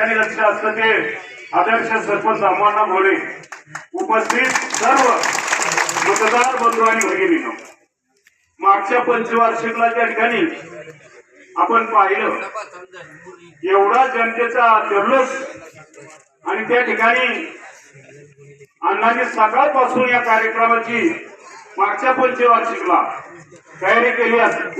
ठिकाणी लक्ष असतं ते आदर्श सरपंच अम्मांना भोळे उपस्थित सर्व मतदार बंधू आणि भगिनीनो. मागच्या पंचवार्षिकला त्या ठिकाणी आपण पाहिलं एवढा जनतेचा जल्लोष आणि त्या ठिकाणी अण्णांनी सकाळपासून या कार्यक्रमाची मागच्या पंचवार्षिकला तयारी केली अस-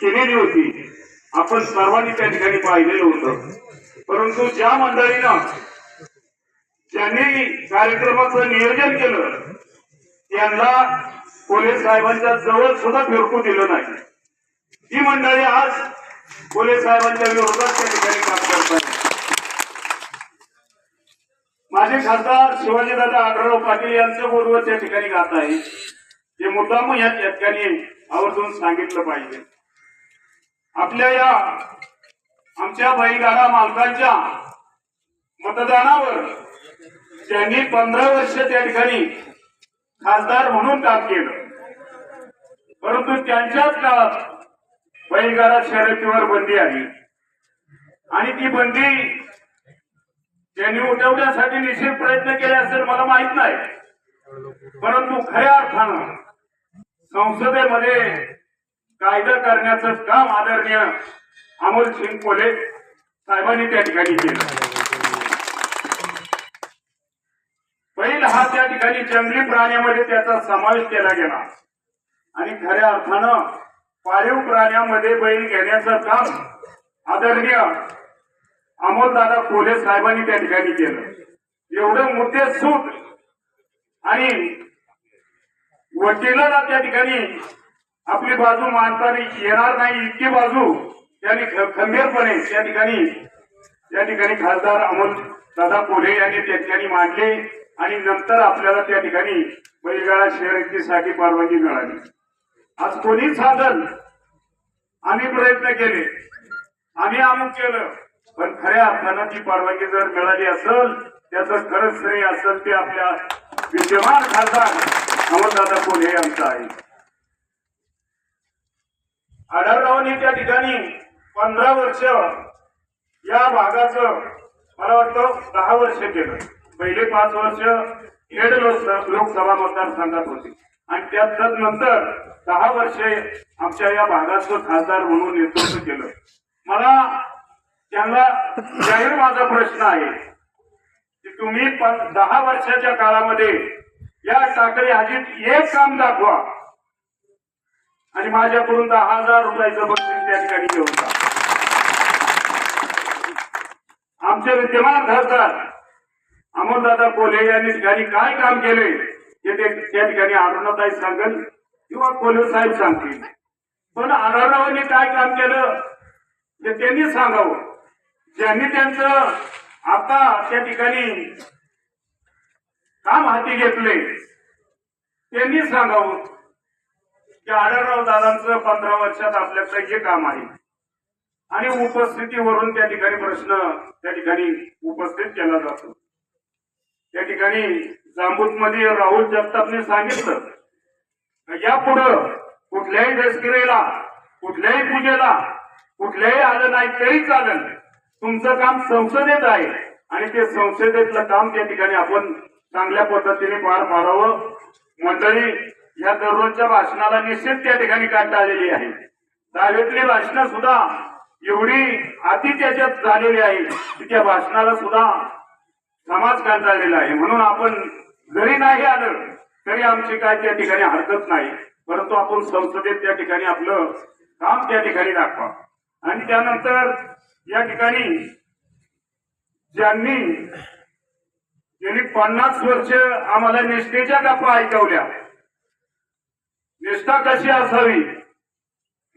केलेली होती. आपण सर्वांनी त्या ठिकाणी पाहिलेलं होतं. परंतु ज्या मंडळीनं त्यांनी कार्यक्रमाचं नियोजन केलं त्यांना पोलीस साहेबांच्या जवळ सुद्धा फिरकू दिलं नाही. ही मंडळी आज पोलीस साहेबांच्या विरोधात त्या ठिकाणी काम करतात माझे खासदार शिवाजीदादा आढळराव पाटील यांचं गोडवं त्या ठिकाणी गात आहे. जे मुद्दाम या ठिकाणी आवर्जून सांगितलं पाहिजे. आपल्या या आमच्या बैलगाडा मालकांच्या मतदानावर त्यांनी पंधरा वर्ष त्या ठिकाणी खासदार म्हणून काम केलं. परंतु त्यांच्याच काळात बैलगाडा शर्यतीवर बंदी आली. आणि ती बंदी त्यांनी उठवण्यासाठी निश्चित प्रयत्न केले असेल मला माहीत नाही. परंतु खऱ्या अर्थानं संसदेमध्ये कायदा करण्याचं काम आदरणीय अमोल सिंग कोले साहेबांनी त्या ठिकाणी केलं. बैल हा त्या ठिकाणी जंगली प्राण्यामध्ये त्याचा समावेश केला गेला. आणि खऱ्या अर्थानं पाळीव प्राण्यामध्ये बैल घेण्याचं काम आदरणीय अमोलदादा कोले साहेबांनी त्या ठिकाणी केलं. एवढं मुद्दे सूट आणि वकिलाला त्या ठिकाणी आपली बाजू मांडताना येणार नाही इतकी बाजू त्यांनी खंबीरपणे त्या ठिकाणी त्या ठिकाणी खासदार अमोल दादा पोले यांनी त्या ठिकाणी मांडले आणि नंतर आपल्याला त्या ठिकाणी बैलगाडा शर्यतीसाठी परवानगी मिळाली. आज कोणी साधन आम्ही प्रयत्न केले. आम्ही अमुक केलं. पण खऱ्या अर्थानं ती परवानगी जर मिळाली असेल त्याचं खरंच श्रेय असेल ते आपल्या विद्यमान खासदार अमरदादा पोले यांचं आहे. आढळरावांनी त्या ठिकाणी. पंधरा वर्ष या भागाचं मला वाटतं दहा वर्ष केलं पहिले पाच वर्ष हेड लोक- लोकसभा मतदारसंघात होते. आणि त्यात नंतर दहा वर्षे आमच्या या भागाचं खासदार म्हणून नेतृत्व केलं. मला त्यांना जाहीर माझा प्रश्न आहे की तुम्ही दहा वर्षाच्या काळामध्ये या टाकळी हाजीत एक काम दाखवा. आणि माझ्याकडून दहा हजार रुपयाचं बक्षीस त्या ठिकाणी घेऊन जा आमचे विद्यमान खासदार अमोलदादा कोल्हे यांनी ठिकाणी काय काम केले हे ते त्या ठिकाणी अरुणाताई सांगेल किंवा कोल्हे साहेब सांगतील. पण आढळरावांनी काय काम केलं ते त्यांनी सांगावं. ज्यांनी त्यांचं आता त्या ठिकाणी काम हाती घेतले त्यांनी सांगावं की आढळराव दादांचं पंधरा वर्षात आपल्याकडे हे काम आहे. आणि उपस्थितीवरून त्या ठिकाणी प्रश्न त्या ठिकाणी उपस्थित केला जातो. त्या ठिकाणी जांबूतमध्ये राहुल जगतापने सांगितलं यापुढं कुठल्याही दसगिरीला कुठल्याही पूजेला कुठल्याही आलं नाही तरी चालेल. तुमचं काम संसदेत आहे आणि ते संसदेतलं काम त्या ठिकाणी आपण चांगल्या पद्धतीने पार पाडावं. मंडळी या दररोजच्या भाषणाला निश्चित त्या ठिकाणी काढता आलेली आहे. दहावीतली भाषणं सुद्धा एवढी अति त्याच्यात झालेली आहे. की त्या भाषणाला सुद्धा समाज कंटाळलेला आहे. म्हणून आपण जरी नाही आलं तरी आमची काय त्या ठिकाणी हरकत नाही. परंतु आपण संसदेत त्या ठिकाणी आपलं काम त्या ठिकाणी दाखवा. आणि त्यानंतर या ठिकाणी ज्यांनी ज्यांनी पन्नास वर्ष आम्हाला निष्ठेच्या गप्पा ऐकवल्या निष्ठा कशी असावी?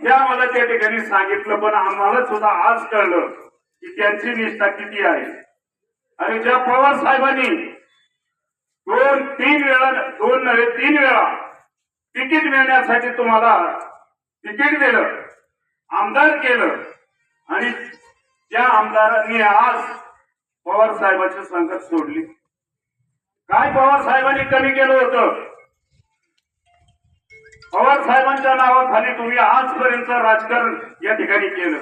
हे आम्हाला त्या ठिकाणी सांगितलं पण आम्हाला सुद्धा आज कळलं की त्यांची निष्ठा किती आहे. आणि ज्या पवार साहेबांनी दोन तीन वेळा दोन नव्हे तीन वेळा तिकीट मिळण्यासाठी तुम्हाला तिकीट दिलं आमदार केलं आणि त्या आमदारांनी आज पवार साहेबांची संगत सोडली. काय पवार साहेबांनी कमी केलं होतं? पवार साहेबांच्या नावाखाली तुम्ही आजपर्यंत राजकारण या ठिकाणी केलं.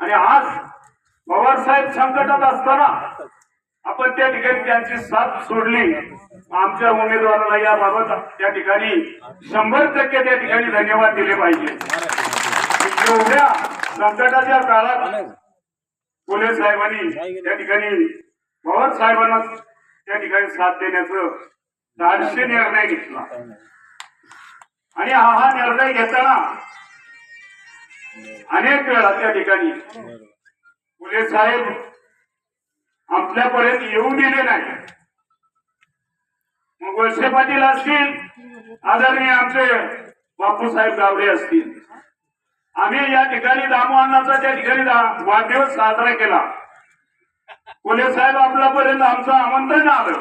आणि आज पवार साहेब संकटात असताना आपण त्या ठिकाणी त्यांची साथ सोडली. आमच्या उमेदवाराला याबाबत त्या ठिकाणी शंभर टक्के त्या ठिकाणी धन्यवाद दिले पाहिजे. एवढ्या संकटाच्या काळात फुले साहेबांनी त्या ठिकाणी पवार साहेबांना त्या ठिकाणी साथ देण्याचं धाडशी निर्णय घेतला. आणि हा हा निर्णय घेताना अनेक वेळा त्या ठिकाणी पोलीस साहेब आपल्यापर्यंत येऊ दिले नाही. मग वळसे पाटील असतील आदरणीय आमचे बापूसाहेब गावडे असतील. आम्ही या ठिकाणी दामवानाचा त्या ठिकाणी वाढदिवस साजरा केला. पोलीस साहेब आपल्यापर्यंत आमचं आमंत्रण आलं.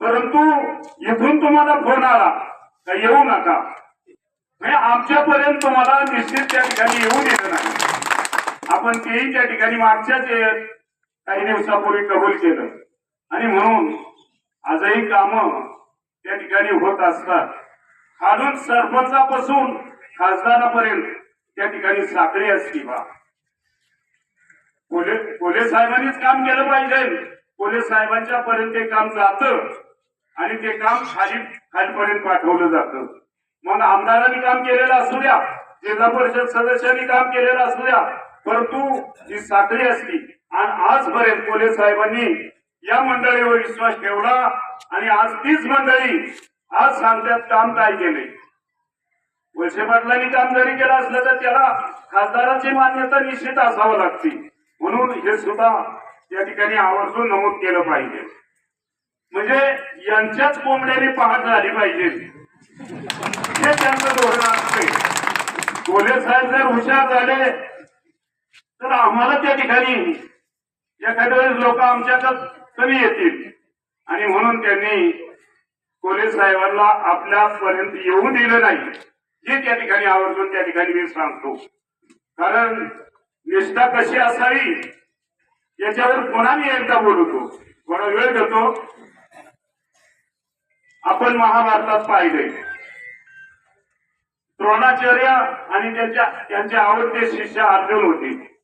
परंतु इथून तुम्हाला फोन आला. येऊ नका हो म्हणजे आमच्यापर्यंत तुम्हाला निश्चित त्या ठिकाणी येऊ दिलं नाही. आपण तेही त्या ठिकाणी मागच्याच येत काही दिवसापूर्वी कबूल केलं. आणि म्हणून आजही काम त्या ठिकाणी होत असतात. खालून सरपंचापासून खासदारापर्यंत त्या ठिकाणी साखळी असती बा. पोलीस पोलीस साहेबांनीच काम केलं पाहिजे. पोलीस साहेबांच्या पर्यंत ते काम जातं. आणि ते काम खाली खालीपर्यंत पाठवलं जातं. मग आमदारांनी काम केलेलं असू द्या जिल्हा परिषद सदस्यांनी काम केलेलं असू द्या परंतु जी साखळी असती आणि आजपर्यंत पोलीस साहेबांनी या मंडळीवर विश्वास ठेवला आणि आज तीच मंडळी आज सांगतात काम काय केले वळसे पाटलांनी काम जरी केलं असलं तर त्याला खासदाराची मान्यता निश्चित असावं लागते. म्हणून हे सुद्धा या ठिकाणी आवर्जून नमूद केलं पाहिजे. म्हणजे यांच्याच कोंबड्याने पहाट झाली पाहिजे. हे त्यांचं धोरण असते कोल्हे साहेब जर हुशार झाले तर आम्हाला त्या ठिकाणी एखाद्या वेळेस लोक आमच्याकडे कमी येतील. आणि म्हणून त्यांनी कोले साहेबांना आपल्यापर्यंत येऊ दिलं नाही. हे त्या ठिकाणी आवर्जून त्या ठिकाणी मी सांगतो. कारण निष्ठा कशी असावी याच्यावर पुन्हा मी एकदा बोलतो थोडा वेळ घेतो. आपण महाभारतात पाहिले द्रोणाचार्य आणि त्यांच्या त्यांचे आवडते शिष्य अर्जुन होते.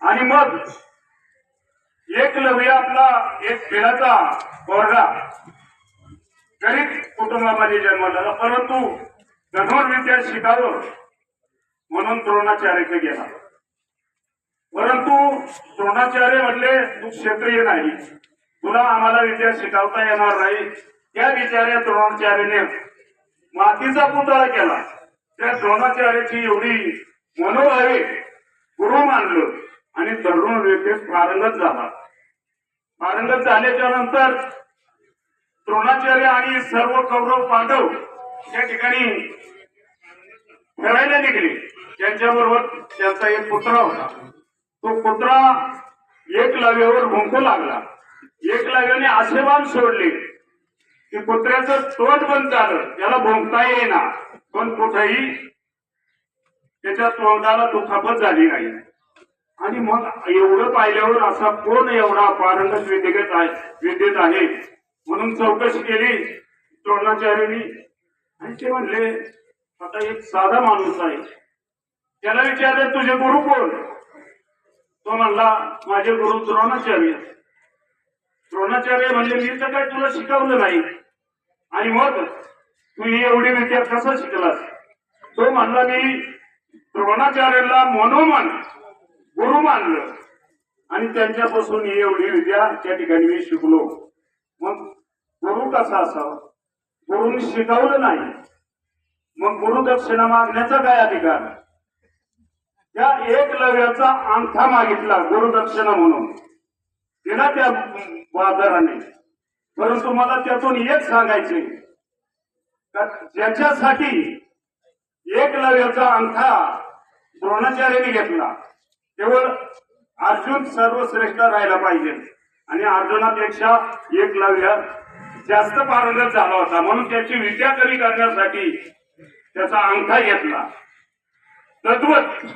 आणि मग एकलव्य आपला एक खेळाचा पोरगा गरीब कुटुंबामध्ये जन्म झाला परंतु धनुर्विद्या शिकावं म्हणून द्रोणाचार्यकडे गेला. परंतु द्रोणाचार्य म्हटले तू क्षत्रिय नाही. तुला आम्हाला विद्या शिकवता येणार नाही. त्या विचार्या द्रोणाचार्याने मातीचा पुतळा केला. त्या द्रोणाचार्याची एवढी मनोभावे गुरु मानलं आणि तरुण व्यक्तीत पारंगत झाला. पारंगत झाल्याच्यानंतर द्रोणाचार्य आणि सर्व कौरव पांडव या ठिकाणी फिरायला निघले. त्यांच्याबरोबर त्यांचा एक पुत्र होता. तो कुत्रा एक लव्यावर भुंकू लागला. एकलव्याने असे बाण सोडले. की कुत्र्याचं तोंड बंद झालं. त्याला भोंगता येईना. पण कुठेही त्याच्या तोंडाला दुखापत झाली नाही. आणि मग एवढं पाहिल्यावर असा कोण एवढा पारंगत विद्येत आहे विद्येत आहे? म्हणून चौकशी केली द्रोणाचार्यांनी आणि ते म्हणले आता एक साधा माणूस आहे. त्याला विचारलं तुझे गुरु कोण? तो म्हणला माझे गुरु द्रोणाचार्य. द्रोणाचार्य म्हणजे मी तर काय तुला शिकवलं नाही. आणि मग तू ही एवढी विद्या कसं शिकलास? तो म्हणला मी द्रोणाचार्याला मनोमन गुरु मानलं आणि त्यांच्यापासून ही एवढी विद्या त्या ठिकाणी मी शिकलो. मग गुरु कसा असावा? गुरुनी शिकवलं नाही. मग गुरु दक्षिणा मागण्याचा काय अधिकार? त्या एक लव्याचा अंगठा मागितला गुरुदक्षिणा म्हणून. दिला त्या बाजाराने परंतु मला त्यातून एक सांगायचे. का ज्याच्यासाठी एक अंगठा द्रोणाचार्याने घेतला केवळ अर्जुन सर्वश्रेष्ठ राहिला पाहिजे. आणि अर्जुनापेक्षा एकलव्य जास्त पारंगत झाला होता. म्हणून त्याची विद्या कमी करण्यासाठी त्याचा अंगठा घेतला. तद्वत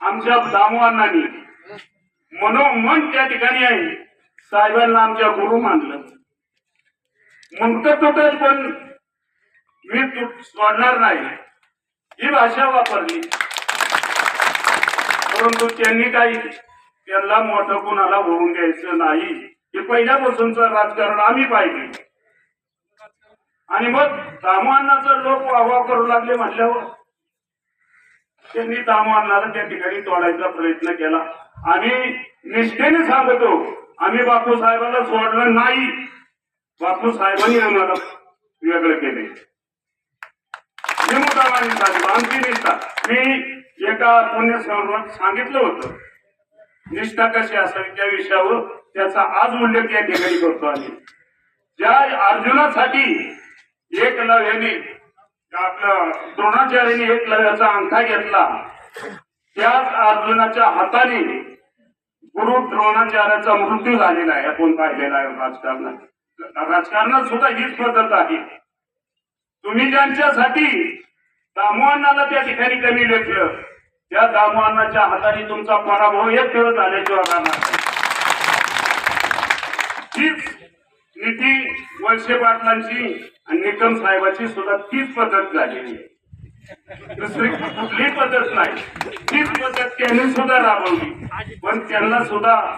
आमच्या दामवांनानी मनोमन त्या ठिकाणी आहे. साहेबांना आमच्या गुरु मानलं. मुंगत तुटत पण मी तुट सोडणार नाही. ही भाषा वापरली. परंतु त्यांनी काही त्यांना मोठं कुणाला होऊन घ्यायचं नाही. हे पहिल्यापासूनचं राजकारण आम्ही पाहिजे आणि मग दामवांनाचं लोक वाहवा करू लागले म्हटल्यावर त्यांनी दामवांनाला त्या ठिकाणी तोडायचा प्रयत्न केला. आम्ही निष्ठेने सांगतो आम्ही बापू साहेबांना सोडलं नाही. बापू साहेबांनी आम्हाला वेगळं केले. मी मुद्दामाने आमची निष्ठा. मी एका पुण्यसंस्थेत सांगितलं होतं. निष्ठा कशी असावी त्या विषयावर त्याचा आज उल्लेख या ठिकाणी करतो आम्ही. ज्या अर्जुनासाठी एक लव्याने आपल्या द्रोणाचार्याने एक लव्याचा अंगठा घेतला त्याच अर्जुनाच्या हाताने गुरु द्रोणाचार्याचा मृत्यू झालेला आहे. आपण पाहिलेला आहे? राजकारणात. राजकारणात सुद्धा हीच पद्धत आहे. तुम्ही ज्यांच्यासाठी दामवांनाला त्या ठिकाणी कमी लेखलं त्या दामवांनाच्या हाताने तुमचा पराभव एक दिवस झाल्याशिवाय राहणार नाही. हीच नीती वळसे पाटलांची आणि निकम साहेबाची सुद्धा तीच पद्धत झालेली आहे. दुसरी कुठली पद्धत नाही. तीच पद्धत त्यांनी सुद्धा राबवली. पण त्यांना सुद्धा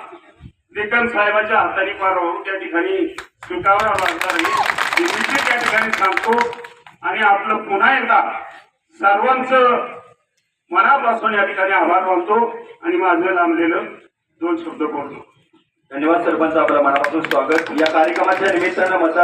लेखन साहेबाच्या हाताने पराभव त्या ठिकाणी स्वीकारावा लागणार आहे त्या ठिकाणी सांगतो. आणि आपलं पुन्हा एकदा सर्वांचं मनापासून या ठिकाणी आभार मानतो. आणि माझं लांबलेलं दोन शब्द बोलतो. धन्यवाद सरपंच. आपलं मनापासून स्वागत. या कार्यक्रमाच्या निमित्तानं मत